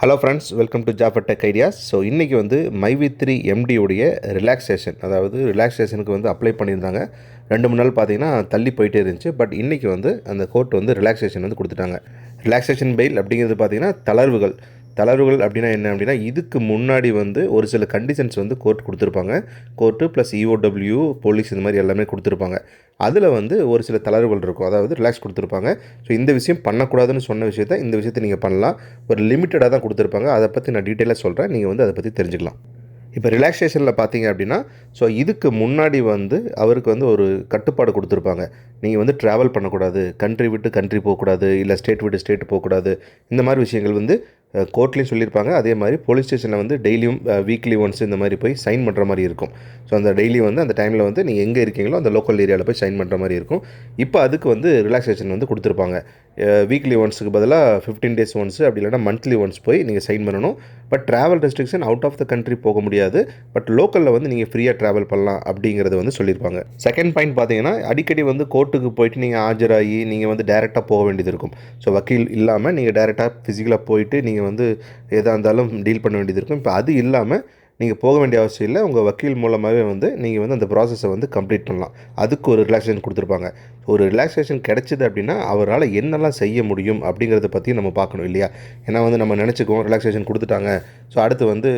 Hello friends welcome to Jafar tech ideas so இன்றைக்கி வந்து மைவி த்ரீ எம்டியுடைய ரிலாக்ஸேஷன் அதாவது ரிலாக்ஸேஷனுக்கு வந்து அப்ளை பண்ணியிருந்தாங்க. ரெண்டு மூணு நாள் பார்த்தீங்கன்னா தள்ளி போயிட்டே இருந்துச்சு. பட் இன்றைக்கி வந்து அந்த கோர்ட் வந்து ரிலாக்ஸேஷன் வந்து கொடுத்துட்டாங்க. ரிலாக்ஸேஷன் பெயில் அப்படிங்கிறது பார்த்தீங்கன்னா தளர்வுகள். தளர்வுகள் அப்படின்னா என்ன அப்படின்னா இதுக்கு முன்னாடி வந்து ஒரு சில கண்டிஷன்ஸ் வந்து கோர்ட் கொடுத்துருப்பாங்க. கோர்ட்டு ப்ளஸ் இஓடபிள்யூ போலீஸ் இந்த மாதிரி எல்லாமே கொடுத்துருப்பாங்க. அதில் வந்து ஒரு சில தளர்வுகள் இருக்கும். அதாவது ரிலாக்ஸ் கொடுத்துருப்பாங்க. ஸோ இந்த விஷயம் பண்ணக்கூடாதுன்னு சொன்ன விஷயத்த இந்த விஷயத்தை நீங்கள் பண்ணலாம். ஒரு லிமிட்டடாக தான் கொடுத்துருப்பாங்க. அதை பற்றி நான் டீட்டெயிலாக சொல்கிறேன் நீங்கள் வந்து அதை பற்றி தெரிஞ்சுக்கலாம். இப்போ ரிலாக்ஸேஷனில் பார்த்தீங்க அப்படின்னா ஸோ இதுக்கு முன்னாடி வந்து அவருக்கு வந்து ஒரு கட்டுப்பாடு கொடுத்துருப்பாங்க. நீங்கள் வந்து ட்ராவல் பண்ணக்கூடாது. கண்ட்ரி விட்டு கண்ட்ரி போகக்கூடாது. இல்லை ஸ்டேட் விட்டு ஸ்டேட் போகக்கூடாது. இந்த மாதிரி விஷயங்கள் வந்து கோர்ட்லேயும் சொல்லியிருப்பாங்க. அதே மாதிரி போலீஸ் ஸ்டேஷனில் வந்து டெய்லியும் வீக்லி ஒன்ஸ் இந்த மாதிரி போய் சைன் பண்ணுற மாதிரி இருக்கும். ஸோ அந்த டெய்லி வந்து அந்த டைமில் வந்து நீங்கள் எங்கே இருக்கீங்களோ அந்த லோக்கல் ஏரியாவில் போய் சைன் பண்ணுற மாதிரி இருக்கும். இப்போ அதுக்கு வந்து ரிலாக்ஸேஷன் வந்து கொடுத்துருப்பாங்க. வீக்லி ஒன்ஸுக்கு பதிலாக ஃபிஃப்டீன் டேஸ் ஒன்ஸ் அப்படி இல்லைனா மந்த்லி ஒன்ஸ் போய் நீங்கள் சைன் பண்ணணும். But travel restriction out of the country போக முடியாது. பட் லோக்கலில் வந்து நீங்கள் ஃப்ரீயாக ட்ராவல் பண்ணலாம் அப்படிங்கிறது வந்து சொல்லியிருப்பாங்க. செகண்ட் பாயிண்ட் பார்த்தீங்கன்னா அடிக்கடி வந்து கோர்ட்டுக்கு போயிட்டு நீங்கள் ஆஜராகி நீங்கள் வந்து டேரெக்டாக போக வேண்டியது இருக்கும். ஸோ வக்கீல் இல்லாமல் நீங்கள் டேரெக்டாக ஃபிசிக்கலாக போயிட்டு நீங்கள் வந்து எதாக இருந்தாலும் டீல் பண்ண வேண்டியது இருக்கும். இப்போ அது இல்லாமல் நீங்கள் போக வேண்டிய அவசியம் இல்லை. உங்கள் வக்கீல் மூலமாகவே வந்து நீங்கள் வந்து அந்த ப்ராசஸை வந்து கம்ப்ளீட் பண்ணலாம். அதுக்கு ஒரு ரிலாக்ஸேஷன் கொடுத்துருப்பாங்க. ஒரு ரிலாக்ஸேஷன் கிடைச்சிது அப்படின்னா அவரால் என்னெல்லாம் செய்ய முடியும் அப்படிங்கிறத பற்றி நம்ம பார்க்கணும் இல்லையா? ஏன்னா வந்து நம்ம நினச்சிக்குவோம் ரிலாக்ஸேஷன் கொடுத்துட்டாங்க. ஸோ அடுத்து வந்து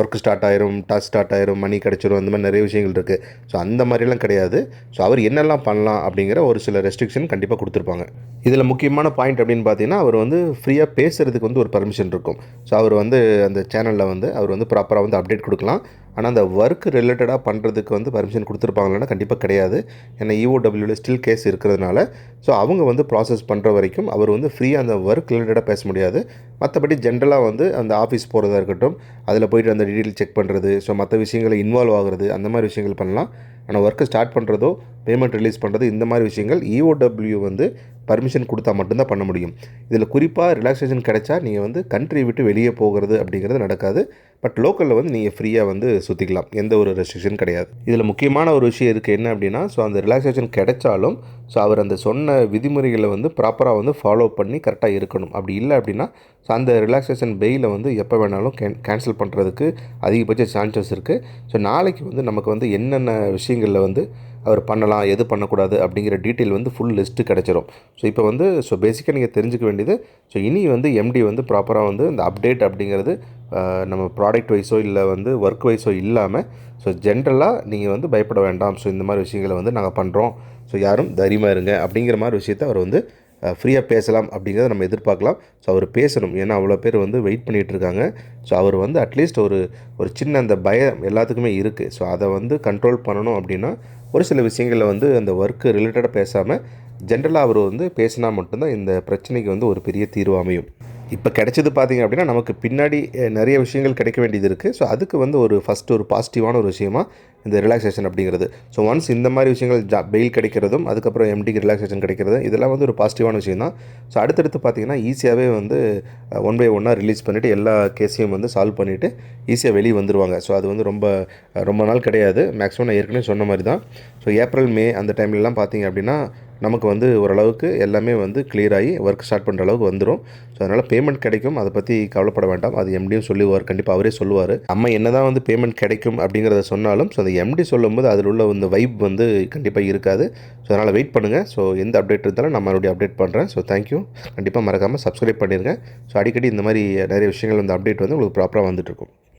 ஒர்க் ஸ்டார்ட் ஆயிரும் டாஸ்க் ஸ்டார்ட் ஆயிரும் மணி கிடச்சிரும் அந்த மாதிரி நிறைய விஷயங்கள் இருக்குது ஸோ அந்த மாதிரிலாம் கிடையாது. ஸோ அவர் என்னெல்லாம் பண்ணலாம் அப்படிங்கிற ஒரு சில ரெஸ்ட்ரிக்ஷன் கண்டிப்பாக கொடுத்துருப்பாங்க. இதில் முக்கியமான பாயிண்ட் அப்படின்னு பார்த்தீங்கன்னா அவர் வந்து ஃப்ரீயாக பேசுகிறதுக்கு வந்து ஒரு பர்மிஷன் இருக்கும். ஸோ அவர் வந்து அந்த சேனலில் வந்து அவர் வந்து ப்ராப்பராக வந்து அப்டேட் கொடுக்கலாம். ஆனால் அந்த ஒர்க் ரிலேட்டடாக பண்ணுறதுக்கு வந்து பர்மிஷன் கொடுத்துருப்பாங்களான்னா கண்டிப்பாக கிடையாது. ஏன்னா இஓடபிள்யூவில் ஸ்டில் கேஸ் இருக்கிறதுனால. ஸோ அவங்க வந்து ப்ராசஸ் பண்ணுற வரைக்கும் அவர் வந்து ஃப்ரீயாக அந்த ஒர்க் ரிலேட்டடாக பேச முடியாது. மற்றபடி ஜென்ரலாக வந்து அந்த ஆஃபீஸ் போகிறதா இருக்கட்டும் அதில் போயிட்டு அந்த டீட்டெயில் செக் பண்ணுறது ஸோ மற்ற விஷயங்களை இன்வால்வ் ஆகுறது அந்த மாதிரி விஷயங்கள் பண்ணலாம். ஆனால் ஒர்க்கை ஸ்டார்ட் பண்ணுறதோ பேமெண்ட் ரிலீஸ் பண்ணுறது இந்த மாதிரி விஷயங்கள் இஓடபிள்யூ வந்து பர்மிஷன் கொடுத்தா மட்டும்தான் பண்ண முடியும். இதில் குறிப்பாக ரிலாக்ஸேஷன் கிடைச்சா நீங்கள் வந்து கண்ட்ரி விட்டு வெளியே போகிறது அப்படிங்கிறது நடக்காது. பட் லோக்கலில் வந்து நீங்கள் ஃப்ரீயாக வந்து சுற்றிக்கலாம். எந்த ஒரு ரெஸ்ட்ரிக்ஷன் கிடையாது. இதில் முக்கியமான ஒரு விஷயம் இருக்குது என்ன அப்படின்னா ஸோ அந்த ரிலாக்ஸேஷன் கிடைச்சாலும் ஸோ அவர் அந்த சொன்ன விதிமுறைகளை வந்து ப்ராப்பராக வந்து ஃபாலோ பண்ணி கரெக்டாக இருக்கணும். அப்படி இல்லை அப்படின்னா ஸோ அந்த ரிலாக்ஸேஷன் பெயிலை வந்து எப்போ வேணாலும் கேன் கேன்சல் பண்ணுறதுக்கு அதிகபட்ச சான்சஸ் இருக்குது ஸோ நாளைக்கு வந்து நமக்கு வந்து என்னென்ன விஷயங்களில் வந்து அவர் பண்ணலாம் எது பண்ணக்கூடாது அப்படிங்கிற டீட்டெயில் வந்து ஃபுல் லிஸ்ட்டு கிடச்சிரும். ஸோ இப்போ வந்து ஸோ பேசிக்காக நீங்கள் தெரிஞ்சுக்க வேண்டியது ஸோ இனி வந்து எம்டி வந்து ப்ராப்பராக வந்து இந்த அப்டேட் அப்படிங்கிறது நம்ம ப்ராடக்ட் வைஸோ இல்லை வந்து ஒர்க் வைஸோ இல்லாமல் ஸோ ஜென்ரலாக நீங்கள் வந்து பயப்பட வேண்டாம். ஸோ இந்த மாதிரி விஷயங்களை வந்து நாங்கள் பண்ணுறோம் ஸோ யாரும் தைரியமாக இருங்க அப்படிங்கிற மாதிரி விஷயத்தை அவர் வந்து ஃப்ரீயாக பேசலாம் அப்படிங்கிறத நம்ம எதிர்பார்க்கலாம். ஸோ அவர் பேசணும். ஏன்னா அவ்வளோ பேர் வந்து வெயிட் பண்ணிகிட்டு இருக்காங்க ஸோ அவர் வந்து அட்லீஸ்ட் ஒரு ஒரு சின்ன அந்த பயம் எல்லாத்துக்குமே இருக்குது ஸோ அதை வந்து கண்ட்ரோல் பண்ணணும் அப்படின்னா ஒரு சில விஷயங்களில் வந்து அந்த ஒர்க்கு ரிலேட்டடாக பேசாமல் ஜென்ரலாக அவர் வந்து பேசினா மட்டும்தான் இந்த பிரச்சனைக்கு வந்து ஒரு பெரிய தீர்வு அமையும். இப்போ கிடைச்சது பார்த்திங்க அப்படின்னா நமக்கு பின்னாடி நிறைய விஷயங்கள் கிடைக்க வேண்டியது இருக்குது ஸோ அதுக்கு வந்து ஒரு ஃபஸ்ட்டு ஒரு பாசிட்டிவான ஒரு விஷயமா இந்த ரிலாக்ஸேஷன் அப்படிங்கிறது. ஸோ ஒன்ஸ் இந்த மாதிரி விஷயங்கள் ஜா பெயில் கிடைக்கிறதும் அதுக்கப்புறம் எம்டிக்கு ரிலாக்ஸேஷன் கிடைக்கிறது இதெல்லாம் வந்து ஒரு பாசிட்டிவான விஷயம் தான் ஸோ அடுத்தடுத்து பார்த்திங்கன்னா ஈஸியாகவே வந்து ஒன் பை ஒன்னாக ரிலீஸ் பண்ணிவிட்டு எல்லா கேஸையும் வந்து சால்வ் பண்ணிவிட்டு ஈஸியாக வெளியே வந்துடுவாங்க ஸோ அது வந்து ரொம்ப ரொம்ப நாள் கிடையாது. மேக்ஸிமம் நான் ஏற்கனவே சொன்ன மாதிரி தான் ஸோ ஏப்ரல் மே அந்த டைம்லலாம் பார்த்திங்க அப்படின்னா நமக்கு வந்து ஓரளவுக்கு எல்லாமே வந்து கிளியர் ஆகி ஒர்க் ஸ்டார்ட் பண்ணுற அளவுக்கு வந்துடும் ஸோ அதனால் பேமெண்ட் கிடைக்கும். அதை பற்றி கவலைப்பட வேண்டாம். அது எம்டியும் சொல்லுவார் கண்டிப்பாக அவரே சொல்லுவார். நம்ம என்ன தான் வந்து பேமெண்ட் கிடைக்கும் அப்படிங்கிறத சொன்னாலும் ஸோ அந்த எம்டி சொல்லும்போது அதில் உள்ள இந்த வைப் வந்து கண்டிப்பாக இருக்காது. ஸோ அதனால் வெயிட் பண்ணுங்கள் ஸோ எந்த அப்டேட் இருந்தாலும் நான் மறுபடியும் அப்டேட் பண்ணுறேன் ஸோ தேங்க்யூ கண்டிப்பாக மறக்காமல் சப்ஸ்கிரைப் பண்ணிடுங்க ஸோ அடிக்கடி இந்த மாதிரி நிறைய விஷயங்கள் வந்து அப்டேட் வந்து உங்களுக்கு ப்ராப்பராக வந்துட்டுருக்கும்